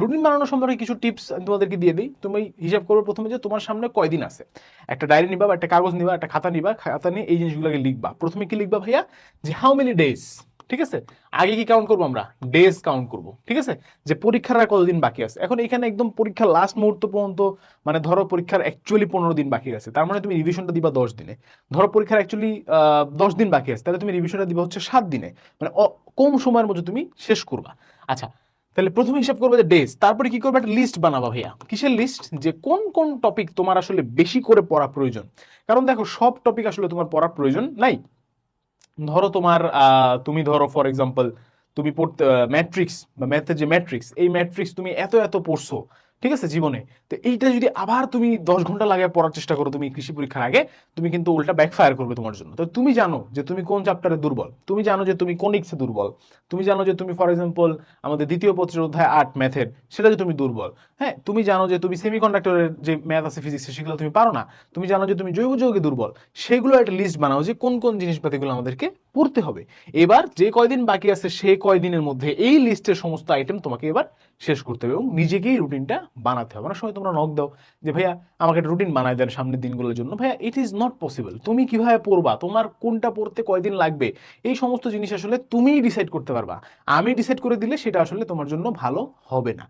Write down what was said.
Routine বানানো সম্পর্কে কিছু টিপস তোমাদেরকে দিয়ে দিই। তুমি হিসাব করবে প্রথমে যে তোমার সামনে কয়দিন আছে। একটা ডায়েরি নিবা বা একটা কাগজ নিবা, একটা খাতা নিবা, খাতা নিয়ে এই জিনিসগুলোকে লিখবা। প্রথমে কি লিখবা ভাইয়া? যে হাউ মেনি ডেজ ঠিক আছে? আগে কি কাউন্ট করব আমরা? ডেজ কাউন্ট করব। ঠিক আছে? যে পরীক্ষার আর কতদিন বাকি আছে? এখন এখানে একদম পরীক্ষার লাস্ট মুহূর্ত পর্যন্ত মানে ধরো পরীক্ষার অ্যাকচুয়ালি পনেরো দিন বাকি আছে তার মানে তুমি রিভিশনটা দিবা দশ দিনে। ধরো পরীক্ষার অ্যাকচুয়ালি দশ দিন বাকি আছে। তাহলে তুমি রিভিশনটা দিবা হচ্ছে সাত দিনে। মানে কম সময়ের মধ্যে তুমি শেষ করবা। আচ্ছা তাহলে প্রথমে হিসাব করবে যে ডেজ তারপরে কি করবে? একটা লিস্ট বানাবা ভাইয়া। কিসের লিস্ট যে কোন কোন টপিক তোমার আসলে বেশি করে পড়া প্রয়োজন। কারণ দেখো, সব টপিক আসলে তোমার পড়ার প্রয়োজন নাই। ধরো তোমার তুমি ধরো ফর এক্সাম্পল তুমি পড়তে ম্যাট্রিক্স বা ম্যাথের যে ম্যাট্রিক্স এই ম্যাট্রিক্স তুমি এত এত পড়ছো। ঠিক আছে, জীবনে। তো এইটা যদি আবার তুমি দশ ঘণ্টা লাগে পড়ার চেষ্টা করো, তুমি কৃষি পরীক্ষার আগে, তুমি কিন্তু উল্টা ব্যাকফায়ার করবে তোমার জন্য। তো তুমি জানো যে তুমি কোন চ্যাপ্টারে দুর্বল। তুমি জানো যে তুমি কোন ইক্সে দুর্বল। তুমি জানো যে তুমি ফর এক্সাম্পল আমাদের দ্বিতীয় পত্রের অধ্যায় আট ম্যাথের সেটা যে তুমি দুর্বল। হ্যাঁ তুমি জানো যে তুমি সেমিকন্ডাক্টরের যে ম্যাথ আছে ফিজিক্স সেগুলো তুমি পারো না। তুমি জানো যে তুমি জৈব যৌগে দুর্বল। সেগুলো একটা লিস্ট বানাও যে কোন কোন জিনিসপাতিগুলো আমাদেরকে পড়তে হবে। এবার যে কয়দিন বাকি আছে সে কয়দিনের মধ্যে এই লিস্টের সমস্ত আইটেম তোমাকে এবার শেষ করতে হবে এবং নিজেকেই রুটিনটা বানাতে হবে। অনেক সময় তোমরা নক দাও যে, ভাইয়া, আমাকে একটা রুটিন বানায় দেন সামনের দিনগুলোর জন্য। ভাইয়া ইট ইজ নট পসিবল তুমি কীভাবে পড়বা? তোমার কোনটা পড়তে কয়দিন লাগবে? এই সমস্ত জিনিস আসলে তুমিই ডিসাইড করতে পারবা। আমি ডিসাইড করে দিলে সেটা আসলে তোমার জন্য ভালো হবে না।